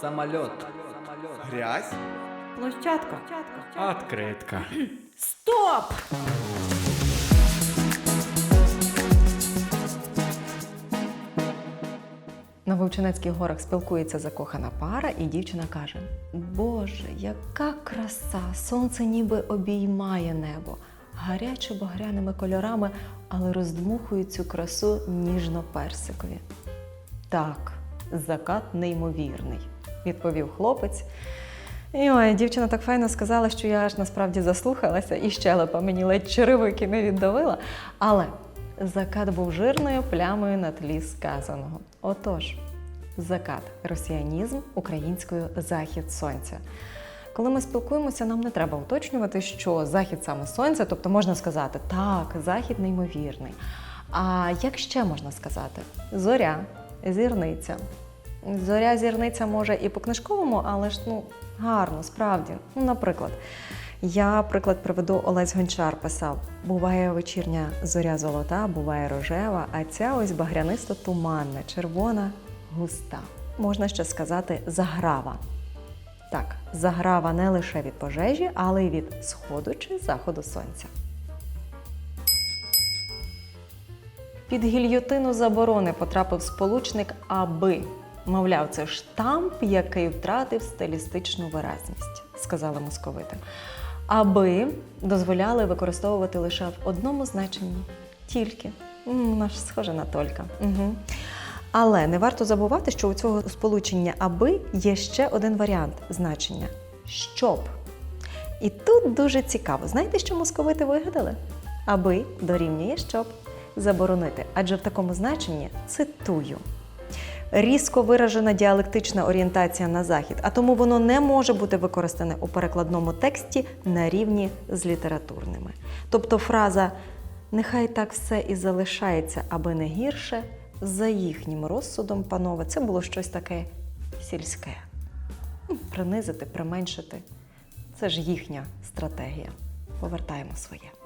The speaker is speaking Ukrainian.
Самолет. Грязь? Площадка. Откритка. Стоп! На Вовчинецьких горах спілкується закохана пара, і дівчина каже: Боже, яка краса! Сонце ніби обіймає небо, гаряче багряними кольорами, але роздмухує цю красу ніжно-персикові. Так, закат неймовірний, відповів хлопець. І ой, дівчина так файно сказала, що я аж насправді заслухалася і щелепа мені ледь черевики не віддавила. Але закат був жирною плямою на тлі сказаного. Отож, закат росіянізм українською захід сонця. Коли ми спілкуємося, нам не треба уточнювати, що захід саме сонця, тобто можна сказати, так, захід неймовірний. А як ще можна сказати? Зоря, зірниця. Зоря зірниця може і по книжковому, але ж ну гарно, справді. Ну, наприклад, я приклад приведу Олесь Гончар писав: буває вечірня зоря золота, буває рожева, а ця ось багрянисто туманна, червона, густа. Можна ще сказати заграва. Так, заграва не лише від пожежі, але й від сходу чи заходу сонця. Під гільйотину заборони потрапив сполучник аби. Мовляв, це штамп, який втратив стилістичну виразність, сказали московити. Аби дозволяли використовувати лише в одному значенні. Тільки. Ж схожа на толька. Угу. Але не варто забувати, що у цього сполучення аби є ще один варіант значення щоб. І тут дуже цікаво. Знаєте, що московити вигадали? Аби дорівнює щоб заборонити. Адже в такому значенні цитую. Різко виражена діалектична орієнтація на захід, а тому воно не може бути використане у перекладному тексті на рівні з літературними. Тобто фраза Нехай так все і залишається, аби не гірше, за їхнім розсудом, панове, це було щось таке сільське. Ну, Принизити, применшити. Це ж їхня стратегія. Повертаємо своє.